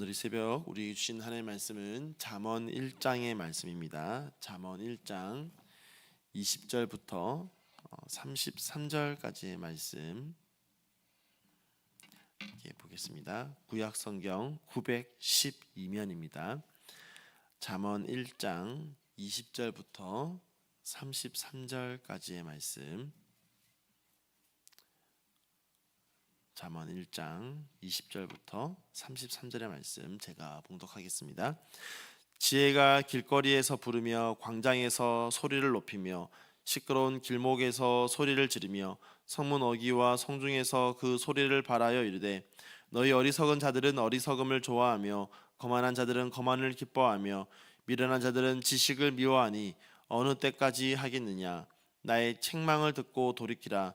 오늘 이 새벽 우리 주신 하나님의 말씀은 잠언 1장의 말씀입니다. 잠언 1장 20절부터 33절까지의 말씀 이렇게 보겠습니다. 구약 성경 912면입니다. 잠언 1장 20절부터 33절까지의 말씀 잠언 1장 20절부터 33절의 말씀 제가 봉독하겠습니다. 지혜가 길거리에서 부르며 광장에서 소리를 높이며 시끄러운 길목에서 소리를 지르며 성문 어기와 성중에서 그 소리를 발하여 이르되 너희 어리석은 자들은 어리석음을 좋아하며 거만한 자들은 거만을 기뻐하며 미련한 자들은 지식을 미워하니 어느 때까지 하겠느냐 나의 책망을 듣고 돌이키라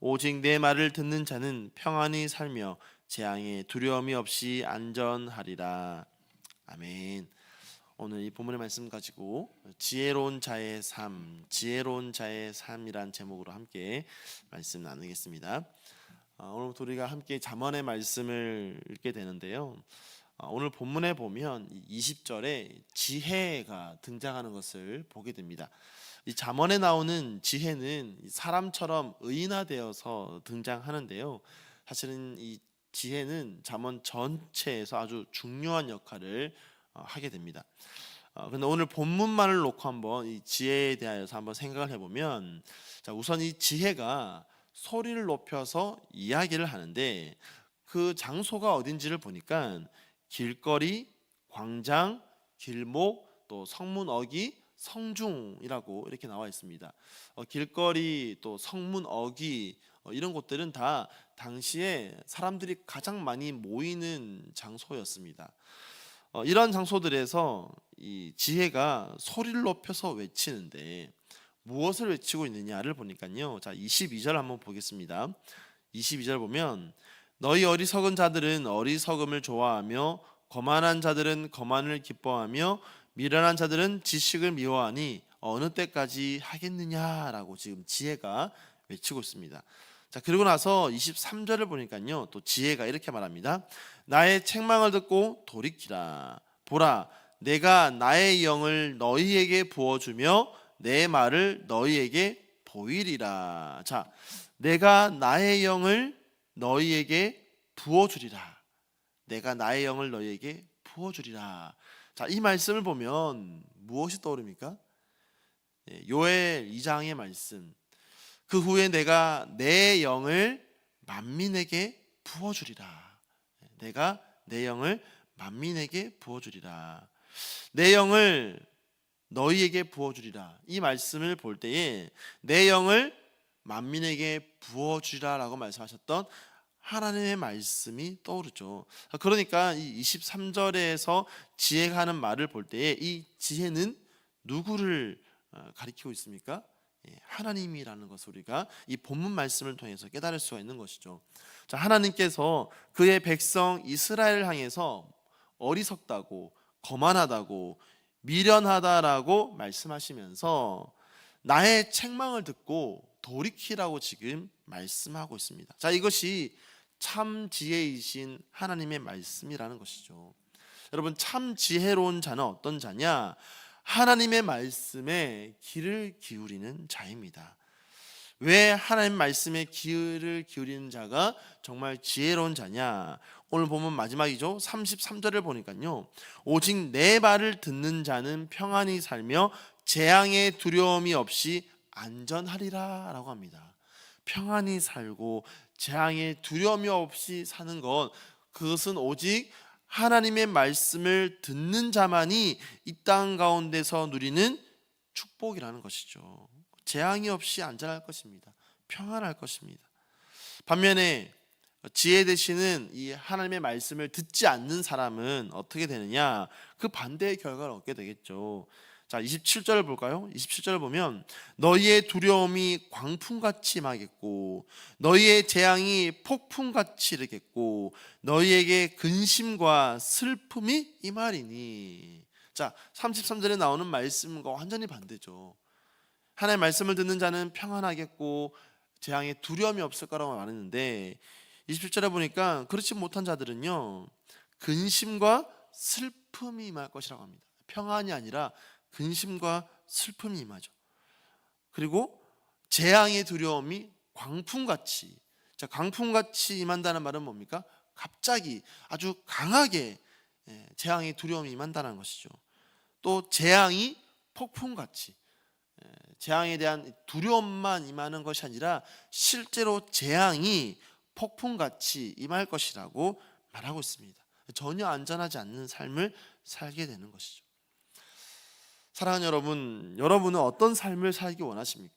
오직 내 말을 듣는 자는 평안히 살며 재앙에 두려움이 없이 안전하리라. 아멘. 오늘 이 본문의 말씀 가지고 지혜로운 자의 삶, 지혜로운 자의 삶이란 제목으로 함께 말씀 나누겠습니다. 아, 오늘부터 우리가 함께 잠언의 말씀을 읽게 되는데요. 아, 오늘 본문에 보면 20절에 지혜가 등장하는 것을 보게 됩니다. 이 잠언에 나오는 지혜는 사람처럼 의인화되어서 등장하는데요. 사실은 이 지혜는 잠언 전체에서 아주 중요한 역할을 어, 하게 됩니다. 어, 근데 오늘 본문만을 놓고 한번 이 지혜에 대하여서 한번 생각을 해보면, 자 우선 이 지혜가 소리를 높여서 이야기를 하는데 그 장소가 어딘지를 보니까 길거리, 광장, 길목, 또 성문 어기, 성중이라고 이렇게 나와 있습니다. 어, 길거리 또 성문 어기 어, 이런 곳들은 다 당시에 사람들이 가장 많이 모이는 장소였습니다. 어, 이런 장소들에서 이 지혜가 소리를 높여서 외치는데 무엇을 외치고 있느냐를 보니까요. 자, 22절 한번 보겠습니다. 22절 보면 너희 어리석은 자들은 어리석음을 좋아하며 거만한 자들은 거만을 기뻐하며 미련한 자들은 지식을 미워하니 어느 때까지 하겠느냐라고 지금 지혜가 외치고 있습니다. 자, 그리고 나서 23절을 보니까요. 또 지혜가 이렇게 말합니다. 나의 책망을 듣고 돌이키라. 보라, 내가 나의 영을 너희에게 부어주며 내 말을 너희에게 보이리라. 자, 내가 나의 영을 너희에게 부어주리라. 내가 나의 영을 너희에게 부어주리라. 자, 이 말씀을 보면 무엇이 떠오릅니까? 예, 요엘 2장의 말씀. 그 후에 내가 내 영을 만민에게 부어주리라. 예, 내가 내 영을 만민에게 부어주리라. 내 영을 너희에게 부어주리라. 이 말씀을 볼 때에 내 영을 만민에게 부어주리라라고 말씀하셨던 하나님의 말씀이 떠오르죠. 그러니까 이 23절에서 지혜가 하는 말을 볼 때에 이 지혜는 누구를 어, 가리키고 있습니까? 예, 하나님이라는 것을 우리가 이 본문 말씀을 통해서 깨달을 수가 있는 것이죠. 자, 하나님께서 그의 백성 이스라엘을 향해서 어리석다고 거만하다고 미련하다라고 말씀하시면서 나의 책망을 듣고 돌이키라고 지금 말씀하고 있습니다. 자, 이것이 참 지혜이신 하나님의 말씀이라는 것이죠. 여러분 참 지혜로운 자는 어떤 자냐? 하나님의 말씀에 귀를 기울이는 자입니다. 왜 하나님 말씀에 귀를 기울이는 자가 정말 지혜로운 자냐? 오늘 보면 마지막이죠. 33절을 보니까요. 오직 내 말을 듣는 자는 평안히 살며 재앙의 두려움이 없이 안전하리라 라고 합니다. 평안히 살고 재앙의 두려움이 없이 사는 것 그것은 오직 하나님의 말씀을 듣는 자만이 이 땅 가운데서 누리는 축복이라는 것이죠. 재앙이 없이 안전할 것입니다. 평안할 것입니다. 반면에 지혜 되시는 이 하나님의 말씀을 듣지 않는 사람은 어떻게 되느냐? 그 반대의 결과를 얻게 되겠죠. 자, 27절을 볼까요? 27절을 보면 너희의 두려움이 광풍같이 임하겠고 너희의 재앙이 폭풍같이 이르겠고 너희에게 근심과 슬픔이 임하리니. 자, 33절에 나오는 말씀과 완전히 반대죠. 하나님의 말씀을 듣는 자는 평안하겠고 재앙에 두려움이 없을 거라고 말했는데 27절에 보니까 그렇지 못한 자들은요 근심과 슬픔이 임할 것이라고 합니다. 평안이 아니라 근심과 슬픔이 임하죠. 그리고 재앙의 두려움이 광풍같이 자 광풍같이 임한다는 말은 뭡니까? 갑자기 아주 강하게 예, 재앙의 두려움이 임한다는 것이죠. 또 재앙이 폭풍같이 예, 재앙에 대한 두려움만 임하는 것이 아니라 실제로 재앙이 폭풍같이 임할 것이라고 말하고 있습니다. 전혀 안전하지 않는 삶을 살게 되는 것이죠. 사랑하는 여러분, 여러분은 어떤 삶을 살기 원하십니까?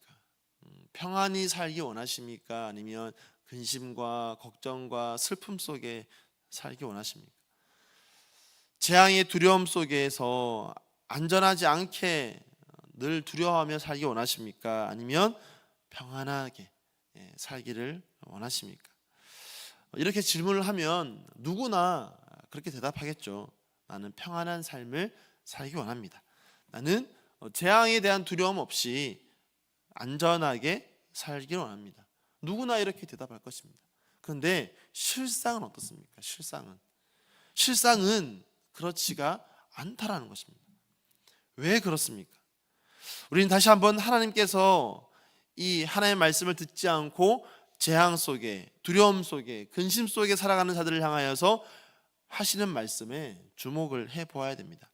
음, 평안히 살기 원하십니까? 아니면 근심과 걱정과 슬픔 속에 살기 원하십니까? 재앙의 두려움 속에서 안전하지 않게 늘 두려워하며 살기 원하십니까? 아니면 평안하게 예, 살기를 원하십니까? 이렇게 질문을 하면 누구나 그렇게 대답하겠죠. 나는 평안한 삶을 살기 원합니다. 나는 재앙에 대한 두려움 없이 안전하게 살기를 원합니다. 누구나 이렇게 대답할 것입니다. 그런데 실상은 어떻습니까? 실상은 실상은 그렇지가 않다라는 것입니다. 왜 그렇습니까? 우리는 다시 한번 하나님께서 이 하나님의 말씀을 듣지 않고 재앙 속에 두려움 속에 근심 속에 살아가는 자들을 향하여서 하시는 말씀에 주목을 해 보아야 됩니다.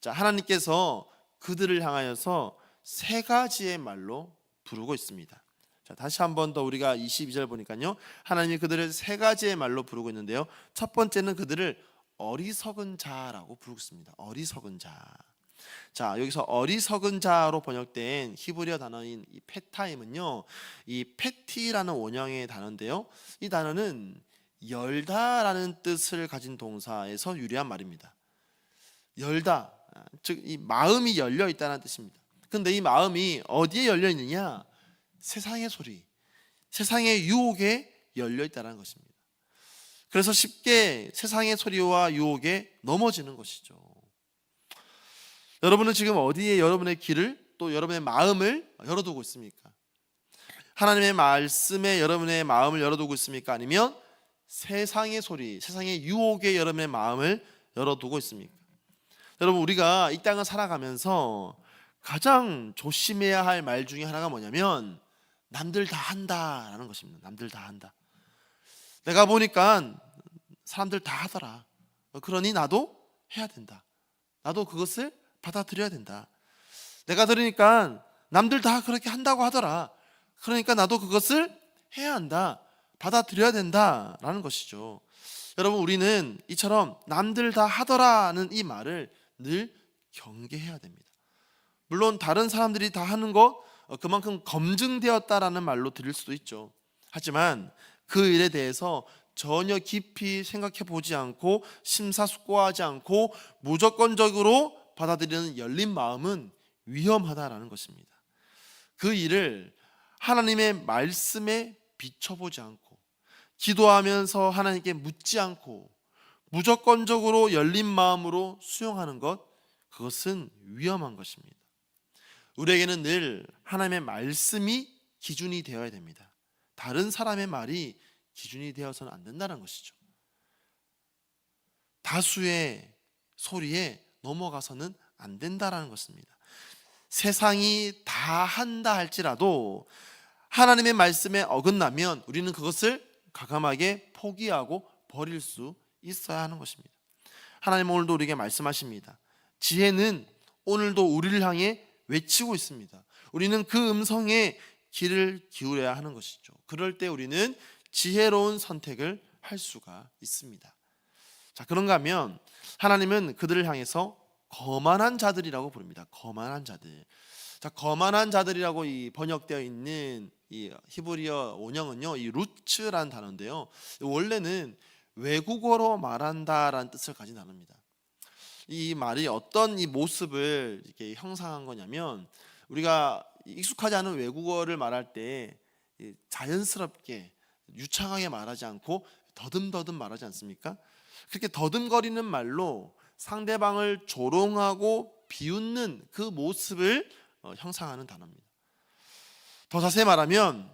자, 하나님께서 그들을 향하여서 세 가지의 말로 부르고 있습니다. 자, 다시 한 번 더 우리가 22절 보니까요. 하나님이 그들을 세 가지의 말로 부르고 있는데요. 첫 번째는 그들을 어리석은 자라고 부르고 있습니다. 어리석은 자. 자, 여기서 어리석은 자로 번역된 히브리어 단어인 이 페타임은요. 이 페티라는 원형의 단어인데요. 이 단어는 열다라는 뜻을 가진 동사에서 유래한 말입니다. 열다. 즉 이 마음이 열려 있다는 뜻입니다. 근데 이 마음이 어디에 열려 있느냐? 세상의 소리, 세상의 유혹에 열려 있다는 것입니다. 그래서 쉽게 세상의 소리와 유혹에 넘어지는 것이죠. 여러분은 지금 어디에 여러분의 길을 또 여러분의 마음을 열어두고 있습니까? 하나님의 말씀에 여러분의 마음을 열어두고 있습니까? 아니면 세상의 소리, 세상의 유혹에 여러분의 마음을 열어두고 있습니까? 여러분 우리가 이 땅을 살아가면서 가장 조심해야 할 말 중에 하나가 뭐냐면 남들 다 한다라는 것입니다. 남들 다 한다. 내가 보니까 사람들 다 하더라. 그러니 나도 해야 된다. 나도 그것을 받아들여야 된다. 내가 들으니까 남들 다 그렇게 한다고 하더라. 그러니까 나도 그것을 해야 한다. 받아들여야 된다라는 것이죠. 여러분 우리는 이처럼 남들 다 하더라는 이 말을 늘 경계해야 됩니다. 물론 다른 사람들이 다 하는 것 어, 그만큼 검증되었다라는 말로 들릴 수도 있죠. 하지만 그 일에 대해서 전혀 깊이 생각해 보지 않고 심사숙고하지 않고 무조건적으로 받아들이는 열린 마음은 위험하다라는 것입니다. 그 일을 하나님의 말씀에 비춰보지 않고 기도하면서 하나님께 묻지 않고 무조건적으로 열린 마음으로 수용하는 것 그것은 위험한 것입니다. 우리에게는 늘 하나님의 말씀이 기준이 되어야 됩니다. 다른 사람의 말이 기준이 되어서는 안 된다는 것이죠. 다수의 소리에 넘어가서는 안 된다라는 것입니다. 세상이 다 한다 할지라도 하나님의 말씀에 어긋나면 우리는 그것을 가감하게 포기하고 버릴 수 있어야 하는 것입니다. 하나님 오늘도 우리에게 말씀하십니다. 지혜는 오늘도 우리를 향해 외치고 있습니다. 우리는 그 음성에 귀를 기울여야 하는 것이죠. 그럴 때 우리는 지혜로운 선택을 할 수가 있습니다. 자, 그런가 하면 하나님은 그들을 향해서 거만한 자들이라고 부릅니다. 거만한 자들. 자, 거만한 자들이라고 이 번역되어 있는 이 히브리어 원형은요, 이 루츠라는 단어인데요. 원래는 외국어로 말한다라는 뜻을 가진 단어입니다. 이 말이 어떤 이 모습을 이렇게 형상한 거냐면 우리가 익숙하지 않은 외국어를 말할 때이 자연스럽게 유창하게 말하지 않고 더듬더듬 말하지 않습니까? 그렇게 더듬거리는 말로 상대방을 조롱하고 비웃는 그 모습을 어, 형상하는 단어입니다. 더 자세히 말하면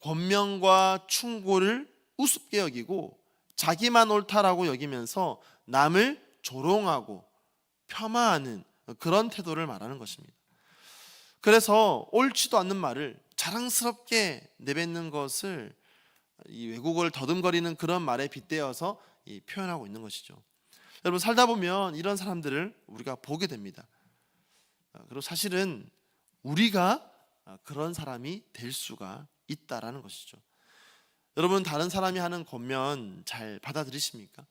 권명과 충고를 우습게 여기고 자기만 옳다라고 여기면서 남을 조롱하고 폄하하는 그런 태도를 말하는 것입니다. 그래서 옳지도 않는 말을 자랑스럽게 내뱉는 것을 이 외국어를 더듬거리는 그런 말에 빗대어서 이 표현하고 있는 것이죠. 여러분 살다 보면 이런 사람들을 우리가 보게 됩니다. 아, 그리고 사실은 우리가 아, 그런 사람이 될 수가 있다라는 것이죠. 여러분 다른 사람이 하는 권면 잘 받아들이십니까?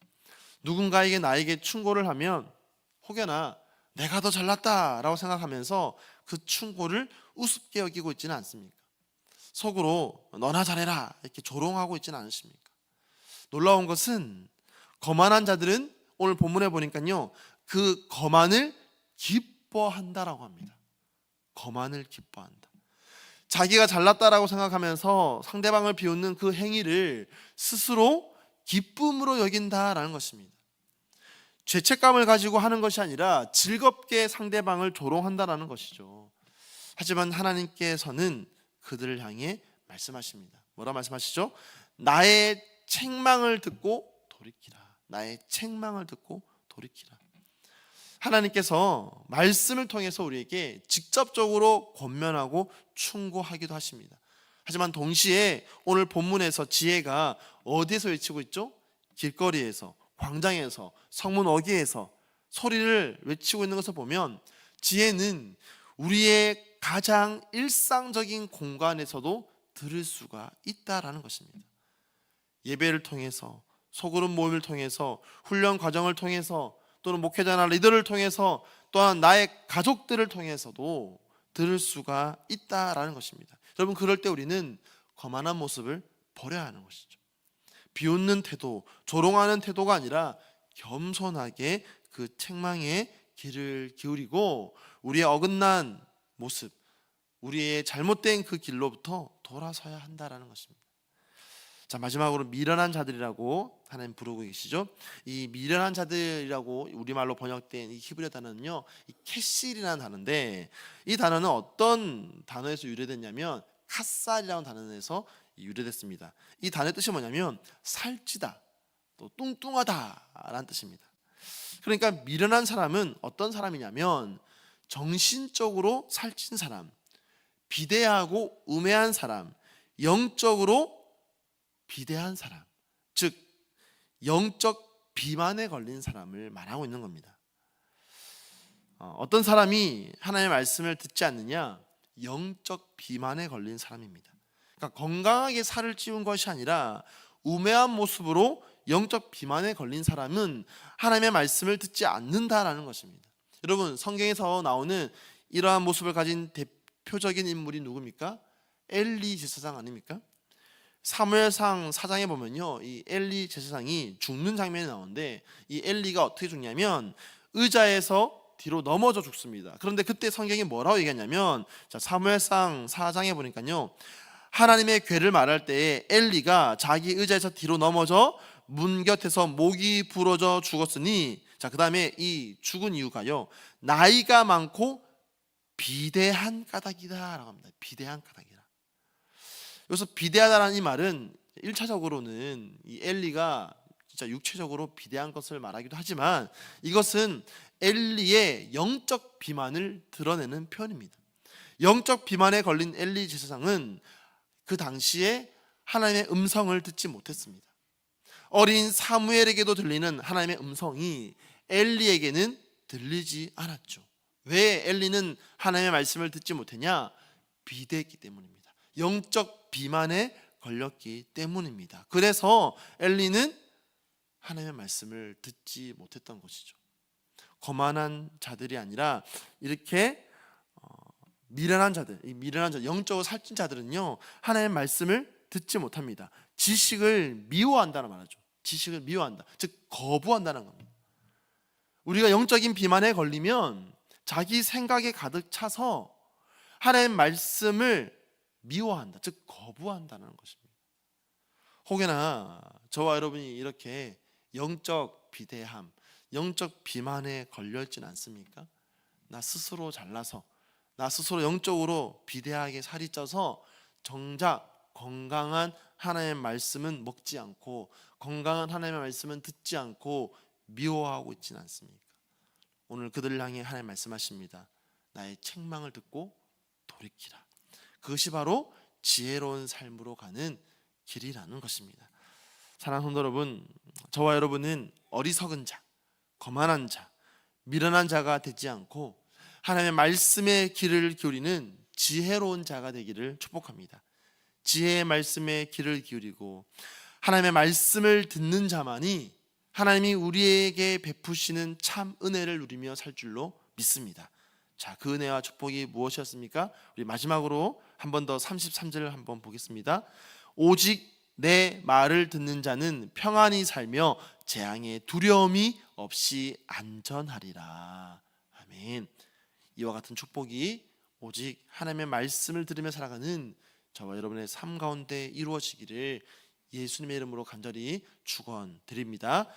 누군가에게 나에게 충고를 하면 혹여나 내가 더 잘났다라고 생각하면서 그 충고를 우습게 여기고 있지는 않습니까? 속으로 너나 잘해라 이렇게 조롱하고 있지는 않으십니까? 놀라운 것은 거만한 자들은 오늘 본문에 보니까요 그 거만을 기뻐한다라고 합니다. 거만을 기뻐한다. 자기가 잘났다라고 생각하면서 상대방을 비웃는 그 행위를 스스로 기쁨으로 여긴다라는 것입니다. 죄책감을 가지고 하는 것이 아니라 즐겁게 상대방을 조롱한다라는 것이죠. 하지만 하나님께서는 그들을 향해 말씀하십니다. 뭐라 말씀하시죠? 나의 책망을 듣고 돌이키라. 나의 책망을 듣고 돌이키라. 하나님께서 말씀을 통해서 우리에게 직접적으로 권면하고 충고하기도 하십니다. 하지만 동시에 오늘 본문에서 지혜가 어디에서 외치고 있죠? 길거리에서, 광장에서, 성문 어귀에서 소리를 외치고 있는 것을 보면 지혜는 우리의 가장 일상적인 공간에서도 들을 수가 있다라는 것입니다. 예배를 통해서 소그룹 모임을 통해서 훈련 과정을 통해서 또는 목회자나 리더를 통해서 또한 나의 가족들을 통해서도 들을 수가 있다라는 것입니다. 여러분 그럴 때 우리는 거만한 모습을 버려야 하는 것이죠. 비웃는 태도, 조롱하는 태도가 아니라 겸손하게 그 책망에 귀를 기울이고 우리의 어긋난 모습, 우리의 잘못된 그 길로부터 돌아서야 한다라는 것입니다. 자 마지막으로 미련한 자들이라고 하나님 부르고 계시죠. 이 미련한 자들이라고 우리말로 번역된 이 히브리어 단어는요, 이 캐실이라는 단어인데 이 단어는 어떤 단어에서 유래됐냐면 카살이라는 단어에서 유래됐습니다. 이 단어의 뜻이 뭐냐면 살찌다, 또 뚱뚱하다라는 뜻입니다. 그러니까 미련한 사람은 어떤 사람이냐면 정신적으로 살찐 사람, 비대하고 우매한 사람, 영적으로 비대한 사람, 즉 영적 비만에 걸린 사람을 말하고 있는 겁니다. 어, 어떤 사람이 하나님의 말씀을 듣지 않느냐? 영적 비만에 걸린 사람입니다. 그러니까 건강하게 살을 찌운 것이 아니라 우매한 모습으로 영적 비만에 걸린 사람은 하나님의 말씀을 듣지 않는다라는 것입니다. 여러분 성경에서 나오는 이러한 모습을 가진 대표적인 인물이 누굽니까? 엘리 제사장 아닙니까? 사무엘상 4장에 보면요. 이 엘리 제사장이 죽는 장면이 나오는데 이 엘리가 어떻게 죽냐면 의자에서 뒤로 넘어져 죽습니다. 그런데 그때 성경이 뭐라고 얘기하냐면 자, 사무엘상 4장에 보니까요. 하나님의 괴를 말할 때에 엘리가 자기 의자에서 뒤로 넘어져 문 곁에서 목이 부러져 죽었으니 자, 그다음에 이 죽은 이유가요. 나이가 많고 비대한 까닭이다라고 합니다. 비대한 까닭이다. 여기서 비대하다라는 이 말은 1차적으로는 이 엘리가 진짜 육체적으로 비대한 것을 말하기도 하지만 이것은 엘리의 영적 비만을 드러내는 표현입니다. 영적 비만에 걸린 엘리 제사장은 그 당시에 하나님의 음성을 듣지 못했습니다. 어린 사무엘에게도 들리는 하나님의 음성이 엘리에게는 들리지 않았죠. 왜 엘리는 하나님의 말씀을 듣지 못했냐? 비대했기 때문입니다. 영적 비만에 걸렸기 때문입니다. 그래서 엘리는 하나님의 말씀을 듣지 못했던 것이죠. 거만한 자들이 아니라 이렇게 어, 미련한 자들, 이 미련한 자, 영적으로 살찐 자들은요 하나님의 말씀을 듣지 못합니다. 지식을 미워한다는 말이죠. 지식을 미워한다, 즉 거부한다는 겁니다. 우리가 영적인 비만에 걸리면 자기 생각에 가득 차서 하나님의 말씀을 미워한다, 즉 거부한다는 것입니다. 혹여나 저와 여러분이 이렇게 영적 비대함, 영적 비만에 걸려 있진 않습니까? 나 스스로 잘나서 나 스스로 영적으로 비대하게 살이 쪄서 정작 건강한 하나님의 말씀은 먹지 않고 건강한 하나님의 말씀은 듣지 않고 미워하고 있지는 않습니까? 오늘 그들을 향해 하나님 말씀하십니다. 나의 책망을 듣고 돌이키라. 그것이 바로 지혜로운 삶으로 가는 길이라는 것입니다. 사랑하는 성도 여러분, 저와 여러분은 어리석은 자, 거만한 자, 미련한 자가 되지 않고 하나님의 말씀의 길을 기울이는 지혜로운 자가 되기를 축복합니다. 지혜의 말씀에 귀를 기울이고 하나님의 말씀을 듣는 자만이 하나님이 우리에게 베푸시는 참 은혜를 누리며 살 줄로 믿습니다. 자, 그 은혜와 축복이 무엇이었습니까? 우리 마지막으로 한 번 더 33절을 한번 보겠습니다. 오직 내 말을 듣는 자는 평안히 살며 재앙의 두려움이 없이 안전하리라. 아멘. 이와 같은 축복이 오직 하나님의 말씀을 들으며 살아가는 저와 여러분의 삶 가운데 이루어지기를 예수님의 이름으로 간절히 축원드립니다.